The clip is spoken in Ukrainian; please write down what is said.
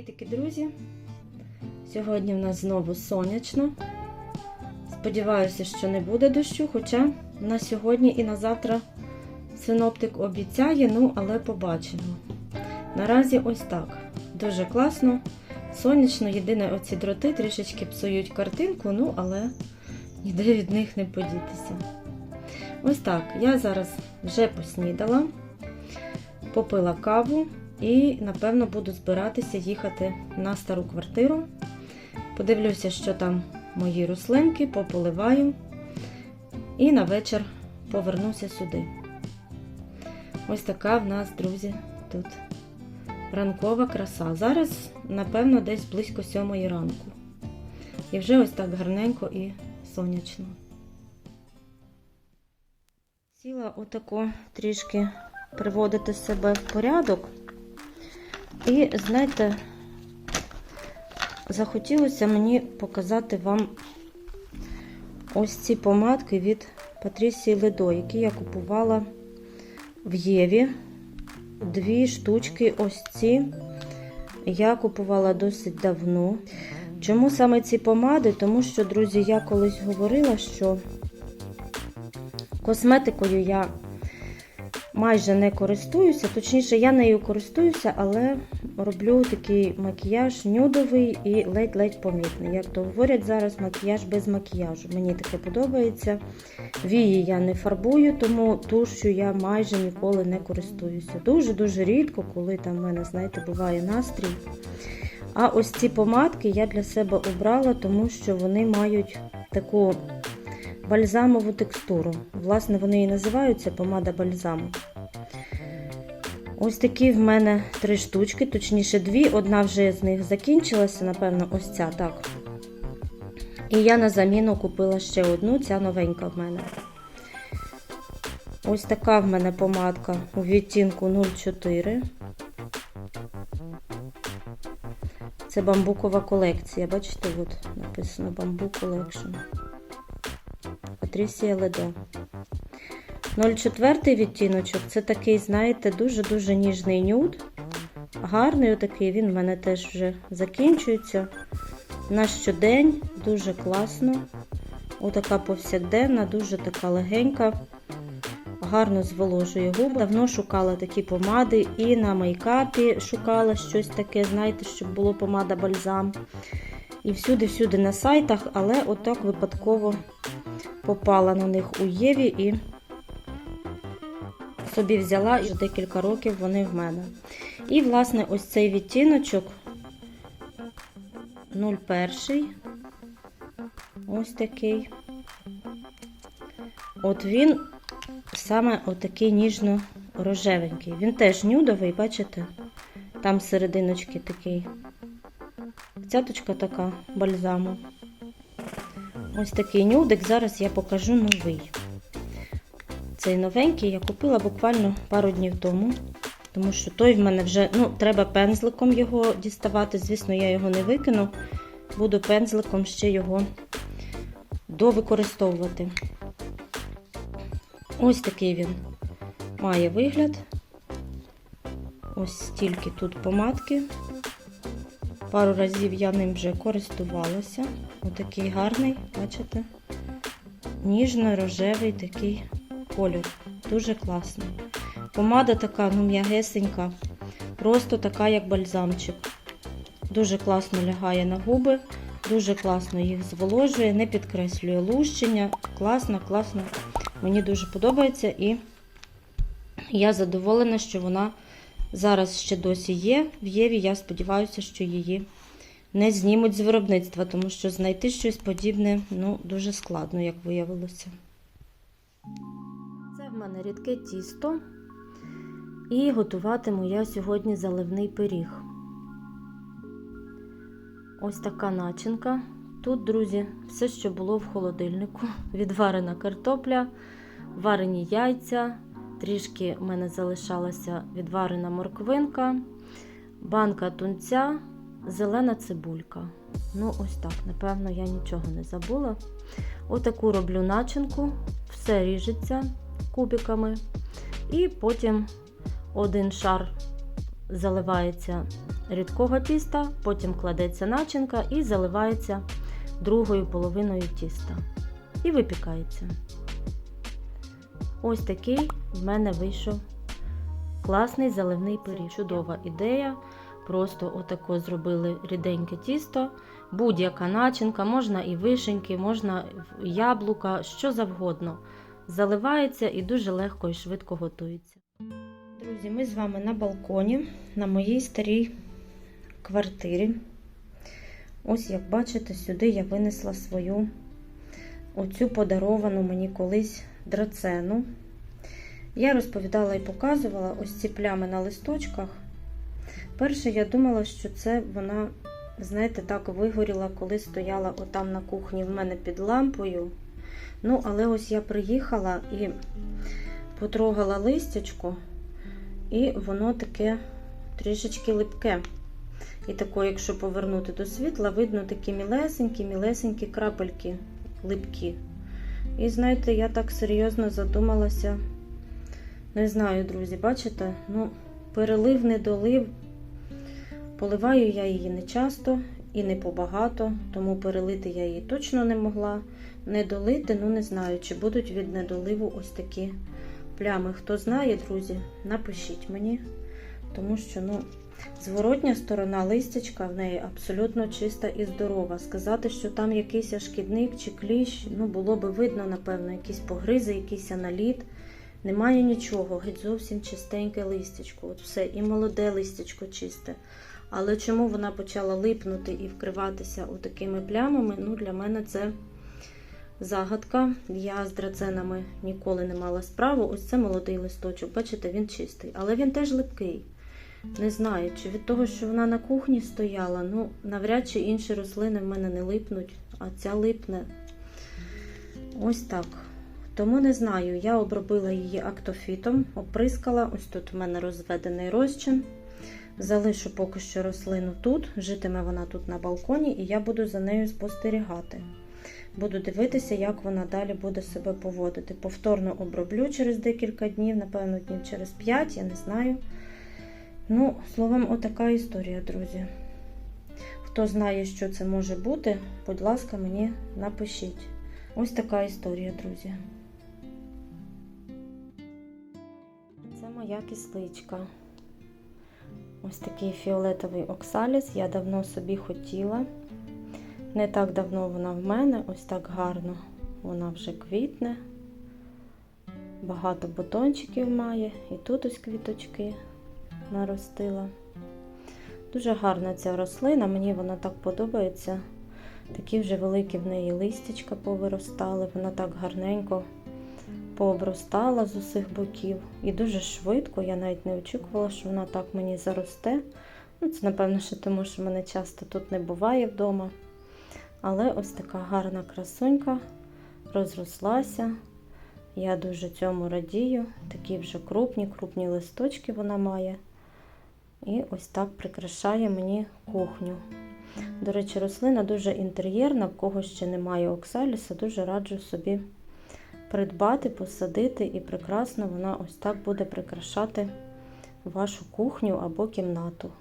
Привітики, друзі! Сьогодні в нас знову сонячно. Сподіваюся, що не буде дощу, хоча на сьогодні і на завтра синоптик обіцяє, ну але побачимо. Наразі ось так. Дуже класно, сонячно, єдине оці дроти трішечки псують картинку, ну але ніде від них не подітися. Ось так. Я зараз вже поснідала, попила каву. І, напевно, буду збиратися їхати на стару квартиру. Подивлюся, що там мої рослинки, пополиваю. І на вечір повернуся сюди. Ось така в нас, друзі, тут ранкова краса. Зараз, напевно, десь близько сьомої ранку. І вже ось так гарненько і сонячно. Сіла отако трішки приводити себе в порядок. І, знаєте, захотілося мені показати вам ось ці помадки від Патрісії Ледо, які я купувала в Єві. Дві штучки ось ці я купувала досить давно. Чому саме ці помади? Тому що, друзі, я колись говорила, що косметикою я майже не користуюся, точніше, я нею користуюся, але роблю такий макіяж нюдовий і ледь-ледь помітний. Як то говорять зараз, макіяж без макіяжу. Мені таке подобається. Вії я не фарбую, тому тушу я майже ніколи не користуюся. Дуже-дуже рідко, коли там в мене, знаєте, буває настрій. А ось ці помадки я для себе обрала, тому що вони мають таку бальзамову текстуру. Власне, вони і називаються помада бальзаму. Ось такі в мене три штучки, точніше дві. Одна вже з них закінчилася, напевно, ось ця так. І я на заміну купила ще одну, ця новенька в мене. Ось така в мене помадка у відтінку 04. Це бамбукова колекція. Бачите, от написано Bamboo Collection. Патрісія Ледо. 04 відтіночок це такий, знаєте, дуже-дуже ніжний нюд. Гарний отакий, він в мене теж вже закінчується. На щодень, дуже класно. Отака повсякденна, дуже така легенька. Гарно зволожує губи. Давно шукала такі помади і на мейкапі шукала щось таке, знаєте, щоб було помада бальзам. І всюди-всюди на сайтах, але отак випадково попала на них у Єві і собі взяла і вже декілька років вони в мене. І, власне, ось цей відтіночок 01. Ось такий. От він саме отакий ніжно-рожевенький. Він теж нюдовий, бачите? Там серединочки такий. Цяточка така бальзаму. Ось такий нюдик. Зараз я покажу новий. Цей новенький я купила буквально пару днів тому, тому що той в мене вже, ну, треба пензликом його діставати. Звісно, я його не викину. Буду пензликом ще його довикористовувати. Ось такий він має вигляд. Ось стільки тут помадки. Пару разів я ним вже користувалася. Отакий гарний, бачите? Ніжно-рожевий такий кольор. Дуже класний. Помада така, ну, м'ягесенька, просто така, як бальзамчик. Дуже класно лягає на губи, дуже класно їх зволожує, не підкреслює лущення. Класно, класно. Мені дуже подобається і я задоволена, що вона зараз ще досі є. В Єві я сподіваюся, що її не знімуть з виробництва, тому що знайти щось подібне ну, дуже складно, як виявилося. Мене рідке тісто. І готуватиму я сьогодні заливний пиріг. Ось така начинка. Тут, друзі, все, що було в холодильнику. Відварена картопля, варені яйця, трішки в мене залишалася відварена морквинка, банка тунця, зелена цибулька. Ну, ось так, напевно, я нічого не забула. Отаку роблю начинку, все ріжеться кубиками. І потім один шар заливається рідкого тіста, потім кладеться начинка і заливається другою половиною тіста. І випікається. Ось такий в мене вийшов класний заливний пиріг. Чудова ідея. Просто отако зробили ріденьке тісто, будь-яка начинка, можна і вишеньки, можна яблука, що завгодно. Заливається і дуже легко і швидко готується. Друзі, ми з вами на балконі, на моїй старій квартирі. Ось, як бачите, сюди я винесла свою оцю подаровану мені колись драцену. Я розповідала і показувала ось ці плями на листочках. Перше, я думала, що це вона, знаєте, так вигоріла, коли стояла отам на кухні в мене під лампою. Ну, але ось я приїхала і потрогала листячко, і воно таке трішечки липке. І тако, якщо повернути до світла, видно такі мілесенькі, мілесенькі крапельки липкі. І знаєте, я так серйозно задумалася. Не знаю, друзі, бачите? Ну, перелив, недолив. Поливаю я її не часто і не побагато, тому перелити я її точно не могла. Не долити, ну не знаю, чи будуть від недоливу ось такі плями. Хто знає, друзі, напишіть мені, тому що, ну, зворотня сторона листячка в неї абсолютно чиста і здорова. Сказати, що там якийсь шкідник чи кліщ, ну, було би видно, напевно, якісь погризи, якийсь наліт. Немає нічого, геть зовсім чистеньке листячко. От все, і молоде листячко чисте. Але чому вона почала липнути і вкриватися отакими плямами? Ну, для мене це загадка. Я з драценами ніколи не мала справу. Ось це молодий листочок. Бачите, він чистий, але він теж липкий. Не знаю, чи від того, що вона на кухні стояла, ну, навряд чи інші рослини в мене не липнуть, а ця липне ось так. Тому не знаю, я обробила її актофітом, оприскала. Ось тут в мене розведений розчин. Залишу поки що рослину тут, житиме вона тут на балконі, і я буду за нею спостерігати. Буду дивитися, як вона далі буде себе поводити. Повторно оброблю через декілька днів, напевно, днів через 5, я не знаю. Ну, словом, отака історія, друзі. Хто знає, що це може бути, будь ласка, мені напишіть. Ось така історія, друзі. Це моя кисличка. Ось такий фіолетовий оксаліс. Я давно собі хотіла. Не так давно вона в мене, ось так гарно. Вона вже квітне. Багато бутончиків має. І тут ось квіточки наростила. Дуже гарна ця рослина, мені вона так подобається. Такі вже великі в неї листячка повиростали, вона так гарненько пообростала з усіх боків. І дуже швидко, я навіть не очікувала, що вона так мені заросте. Ну, Це, напевно, що тому, що мене часто тут не буває вдома. Але ось така гарна красунька розрослася. Я дуже цьому радію. Такі вже крупні, крупні листочки вона має. І ось так прикрашає мені кухню. До речі, рослина дуже інтер'єрна, в кого ще немає оксаліса, дуже раджу собі придбати, посадити, і прекрасно вона ось так буде прикрашати вашу кухню або кімнату.